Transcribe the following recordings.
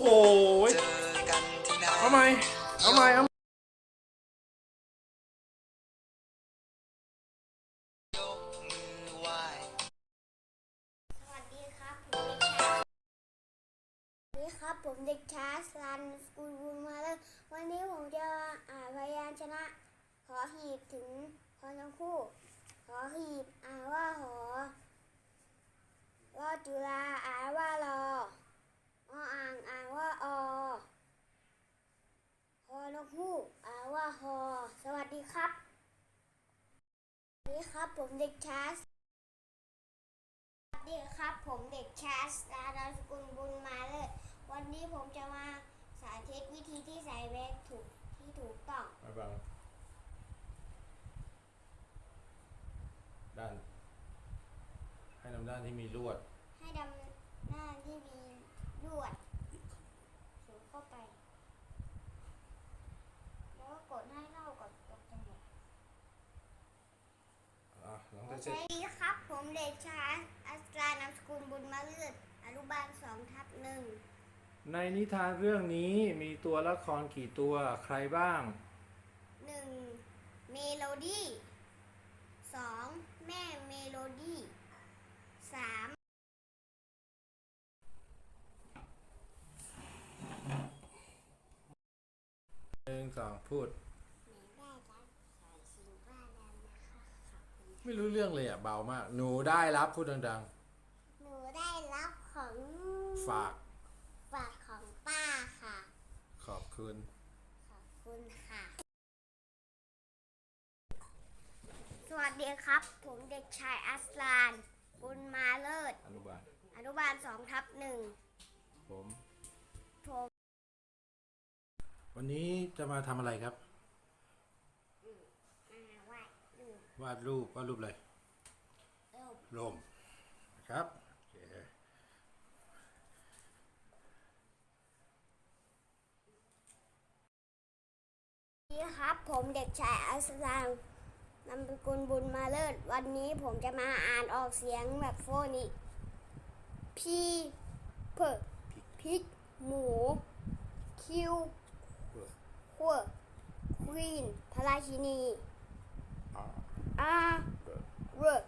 โหเจอกันที่ไหนเอาใหมเอาใหมเอายกมือไหว้สวัสดีครับผมเด็กชายสวัสดีครับผมเด็กชาสลันสกุลบุญมาเลยวันนี้ผมจะอ่านพยานชนะ ขอหีบถึงพอทั้งคู่ ขอหีบอ่านว่าหอรอจุฬาอ่านว่ารอ ออ่างอ่านว่าอพอนกฮูกอ่านว่าหอสวัสดีครับสวัสดีครับ ผมเด็กชายสวัสดีครับ ผมเด็กชาสตาดาวสกุลบุญมาเลย วันนี้ผมจะมาสาธิตวิธีที่ใส่แว่นถูกที่ถูกต้องมาบังด้าน ให้นำด้านที่มีลวด ให้ดำหน้าที่มี ลวดสูงเข้าไป แล้วก็กดให้เข้ากับตกจมูกอะหลังสจากเสร็จวัสดีครับ ผมเด็กชายอัสรานามสกุลบุญมาเลือดอนุบาลสองทับหนึ่งในนิทานเรื่องนี้มีตัวละครกี่ตัวใครบ้าง หนึ่งเมโลดี้สองแม่เมโลดี้สาม หนึ่งสองพูดแม่ได้รับสายสิงว่าแล้วนะคะขอบคุณไม่รู้เรื่องเลยอะเบามาก หนูได้รับพูดดังหนูได้รับของๆ ฝากฝากของป้าค่ะ ขอบคุณ ขอบคุณค่ะ สวัสดีครับ ผมเด็กชายอัสลานบุญมาเลิศ อนุบาลอนุบาลสองทับหนึ่งผมผม วันนี้จะมาทำอะไรครับมาไหว้ดูวาดรูปวาดรูปอะไรเอิบลมนะครับโอเคสวัสดีครับ ผมเด็กชายอัสลานนามสกุลบุญมาเลิศ วันนี้ผมจะมาอ่านออกเสียงแบบโฟนิกพีเพอพริกหมูคิวเปิด ขั้วควีนพระราชินีอ่าอาร์เปิดเรด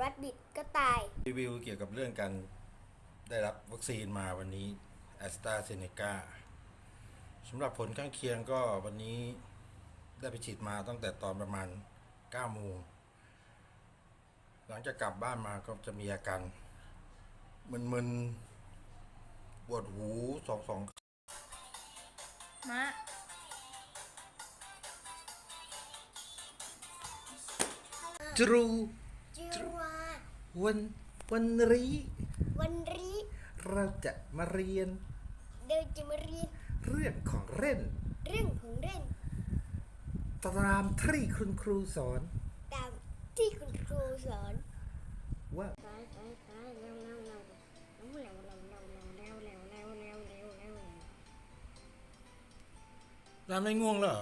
รัดบิดกระต่าย รีวิวเกี่ยวกับเรื่องการได้รับวัคซีนมาวันนี้แอสตราเซเนกาสำหรับผลข้างเคียงก็วันนี้ได้ไปฉีดมาตั้งแต่ตอนประมาณ9โมงหลังจากกลับบ้านมาก็จะมีอาการมึนๆปวดหูสองสองมะ จรูจรูวันวันรีวันรีเราจะมาเรียนเราจะมาเรียน เรื่องของเล่น เรื่องของเล่น ตามที่คุณครูสอน ตามที่คุณครูสอน ว่าร้านไม่ง่วงเหรอ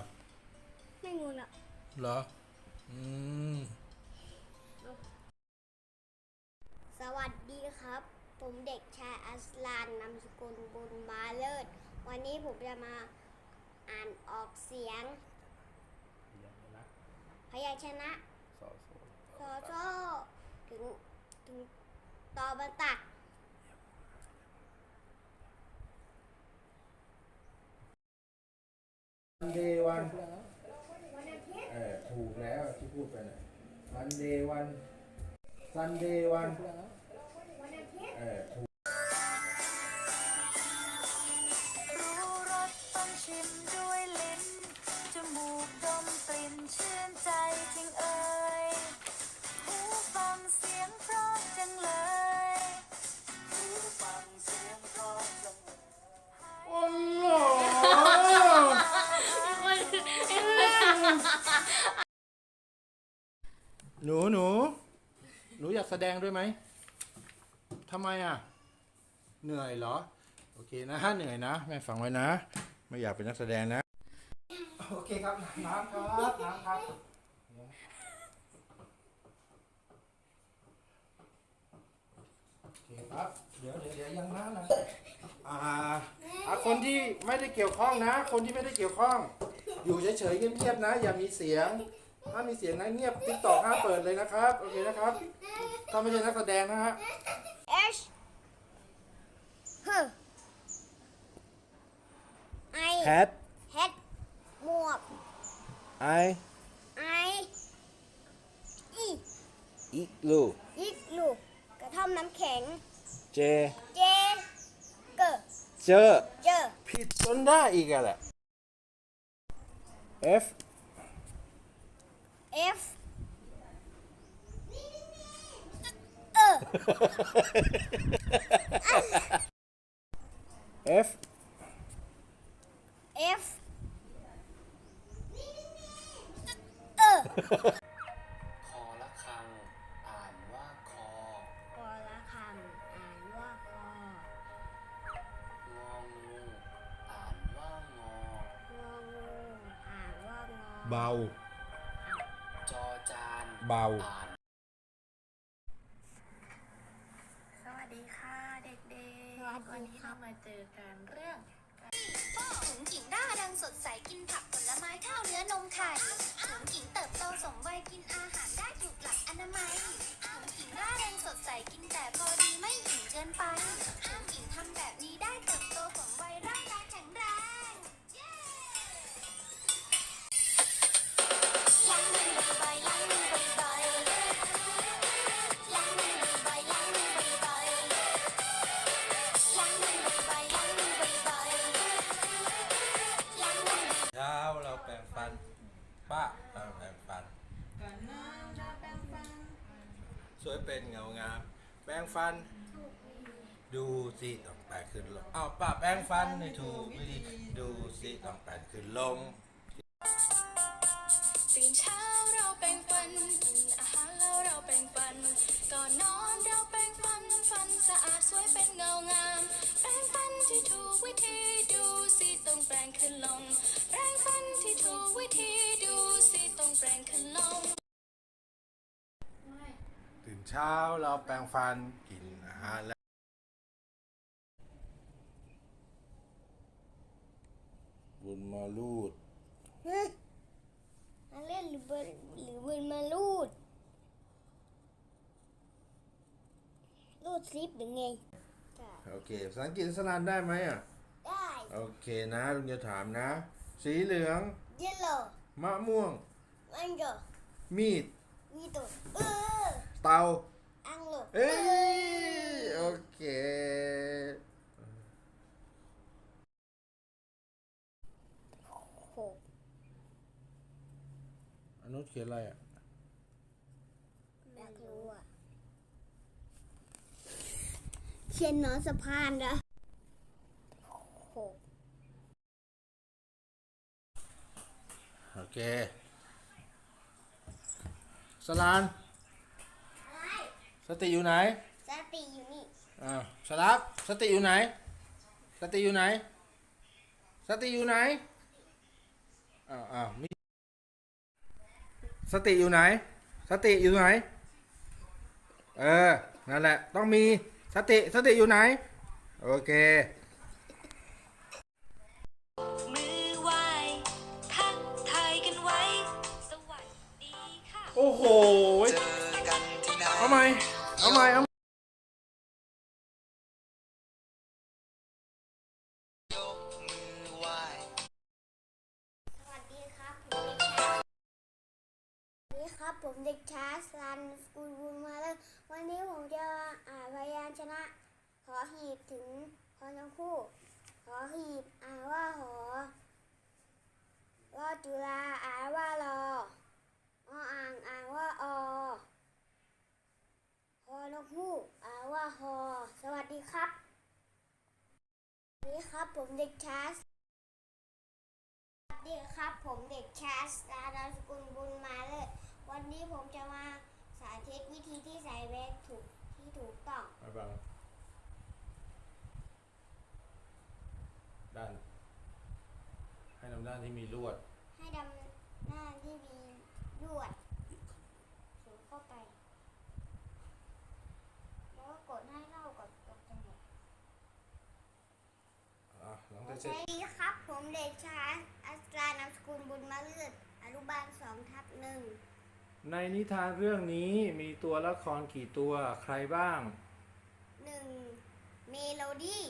ไม่ง่วงหรอ เหรอ อืม สวัสดีครับ ผมเด็กชายอัสลานนามสกุลบุญมาเลิศ วันนี้ผมจะมาอ่านออกเสียง พยัญชนะสอโซโซโซถึงถึงตอบรรตักวันเดย์วันเออถูกแล้วที่พูดไปน่ะวันเดย์วัน ซันเดย์วัน เออ แสดงด้วยไหมทำไมอะ เหนื่อยเหรอ โอเคนะเหนื่อยนะ แม่ฟังไว้นะ ไม่อยากเป็นนักแสดงนะ โอเคครับ น้ำครับ น้ำครับโอเคครับ เดี๋ยวเดี๋ยวเดี๋ยวยังนะนะอ่าอ่าคนที่ไม่ได้เกี่ยวข้องนะ คนที่ไม่ได้เกี่ยวข้อง อยู่เฉยๆเงียบๆนะ อย่ามีเสียง ถ้ามีเสียงนะเงียบติ๊กต่อห้ามเปิดเลยนะครับ โอเคนะครับ ถ้าไม่ใช่นักแสดงนะฮะ H H I hat hat หมวก I I E igloo ยิกลูกกระท่อมน้ำแข็ง J เจ เกอเจอ เจอ ผิดจนได้อีกอะแหละ F F เออ F F เออคอละครัง อ่านว่าคอ กอละคำอ่านว่าคององูอ่านว่างอ งองูอ่านว่างอ เบาจอจาน เบาอ่านสวัสดีค่ะเด็กสวัสๆวันดีนี้ครัเราบมาเจอกันเรื่องถุงกิ่งร่าเริงสดใสกินผักผลไม้ข้าวเนื้อนมไข่ถุงกิ่งเติบโตสมวัยกิน เช้าเราแปรงฟันป้าเราแปรงฟัน ก่อนนอนเราแปรงฟัน สวยเป็นเงางาม แปรงฟัน ดูสิต้องแปรงขึ้นลงอ้าวป้าแปรงฟันในถูกวิธีดูสิต้องแปรงขึ้นลง ตื่นเช้าเราแปรงฟันกินอาหารแล้วเราแปรงฟัน ก่อนนอนเราแปรงฟันฟันสะอาดสวยเป็นเงางาม แปรงฟันที่ถูกวิธีดูสิ ต้องแปรงขึ้นลง แปรงฟันที่ถูกวิธีดูสิต้องแปรงขึ้นลง ตื่นเช้าเราแปรงฟันกินอาหารแล้วบุญมาลูดฮึมาเล่นหรือเบิร์หรือบืนมาลูดลูดซิปหรือไงจ้ะโอเคภาษาอังกฤษสนานได้ไหมอะได้ โอเคนะลุงจะถามนะ สีเหลือง yellow มะม่วง mango มีดมีตัวเออ เตาอังโลเอ้ยโอเค หกอนุเขียนอะไรอะ อยากรู้อะเขียนนอนสะพานนะหก โอ เค สลานอะไรสติอยู่ไหน สติอยู่นี่อ่าวสลับ สติอยู่ไหน สติอยู่ไหน สติอยู่ไหนอ้าวอ้าวมิสติอยู่ไหน สติอยู่ไหน เออ นั่นแหละ ต้องมี สติ สติอยู่ไหน โอเค เอกันที่ไหนเอาใหม่เอาใหม่เอาสวัสดีครับผมเด็กชายสวัสดีครับผมเด็กชาสันสกุลบุญมาเลยวันนี้ผมจะอ่านพยัญชนะ ขอหีบถึงขอนกคู่ ขอหีบอ่านว่าหอรอจุฬาอ่านว่ารอ ออ่างอ่านว่าอฮอนกฮูกอ่านว่าฮอสวัสดีครับสวัสดีครับ ผมเด็กชายสวัสดีครับ ผมเด็กชาสตาดาวสกุลบุญมาเลยวันนี้ผมจะมาสาธิตวิธีที่ใส่แว่นถูกที่ถูกต้องมาฟังด้าน ให้นำด้านที่มีลวด ให้ดำหน้าที่มี ยวดสูงเข้าไป แล้วก็กดให้เล่ากับตรจมูกอะองสชนวัสดีครับ ผมเดชายอัสรานามสกุลบุญมาเลือดอนุบาลสองทับหนึ่งในนิทานเรื่องนี้มีตัวละครกี่ตัวใครบ้าง หนึ่งเมโลดี้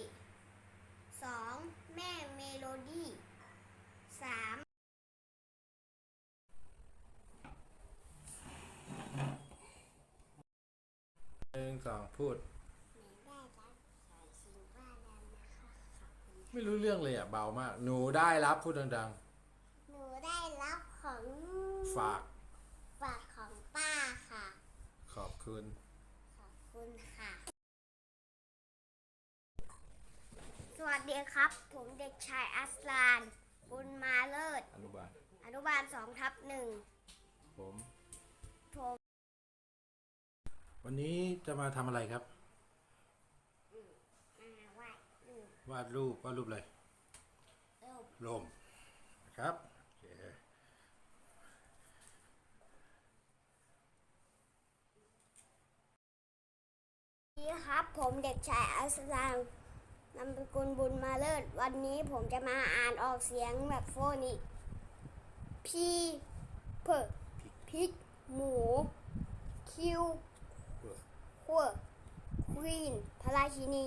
หนึ่งสองพูดได้รับสายสิงบ้าดำนะคะขอบคุณไม่รู้เรื่องเลยอะเบามาก หนูได้รับพูดดังหนูได้รับของๆ ฝากฝากของป้าค่ะ ขอบคุณ ขอบคุณค่ะ สวัสดีครับ ผมเด็กชายอัสลานบุญมาเลิศ อนุบาลอนุบาลสองทับหนึ่งผมผม วันนี้จะมาทำอะไรครับ มาไหว้ลูกวาดรูปวาดรูปอะไรเอิบลมนะครับโอเคสวัสดีครับ ผมเด็กชายอัสลานนามสกุลบุญมาเลิศ วันนี้ผมจะมาอ่านออกเสียงแบบโฟนิกพีเพิพริกหมู คิว ขัวควีนพระราชินี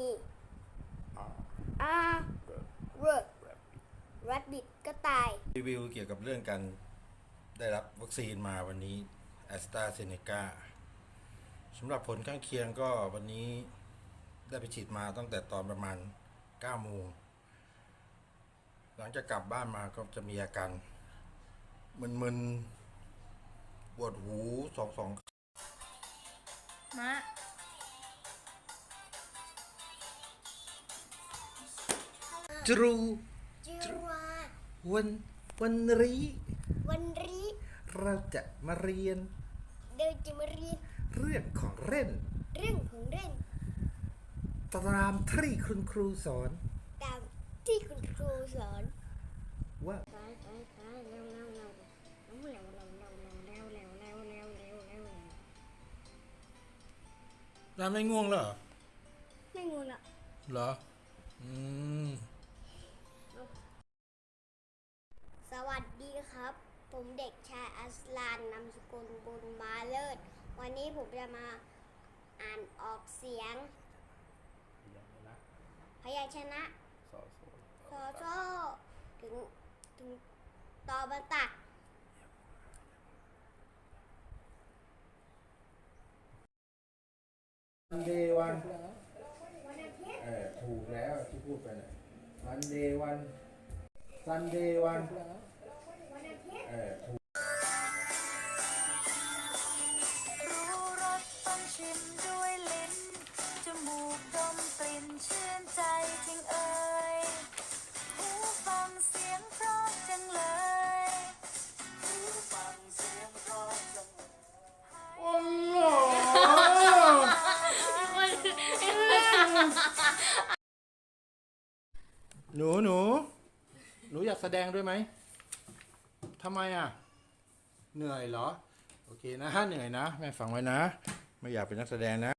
อาร์เรดแรบบิทกระต่าย รีวิวเกี่ยวกับเรื่องการได้รับวัคซีนมาวันนี้แอสตราเซเนกาสำหรับผลข้างเคียงก็วันนี้ได้ไปฉีดมาตั้งแต่ตอนประมาณ9โมงหลังจากกลับบ้านมาก็จะมีอาการมึนๆปวดหูสองสองมะ จรูจรูวันวันรีวันรีเราจะมาเรียนเราจะมาเรียน เรื่องของเล่น เรื่องของเล่น ตามที่คุณครูสอน ตามที่คุณครูสอน ว่าแล้วไม่ง่วงเหรอ ไม่ง่วงหรอ เหรอ อืม ผมเด็กชายอัสลานนามสกุลบุญมาเลิศ วันนี้ผมจะมาอ่านออกเสียงพยัญชนะซอโซ่ถึงถึงตอบรรตัดวันเดย์วันเออถูกแล้วที่พูดไปน่ะวันเดย์วันซันเดย์วันเออถูก รู้รสต้องชิมด้วยลิ้น จมูกดมกลิ่นชื่นใจจริงเอ่ยหูฟังเสียงเพราะจังเลยหูฟังเสียงเพราะจังเลย โอ้โหหนูหนูหนูอยากแสดงด้วยไหม ทำไมอะ เหนื่อยเหรอ โอเคนะเหนื่อยนะ แม่ฟังไว้นะ ไม่อยากเป็นนักแสดงนะ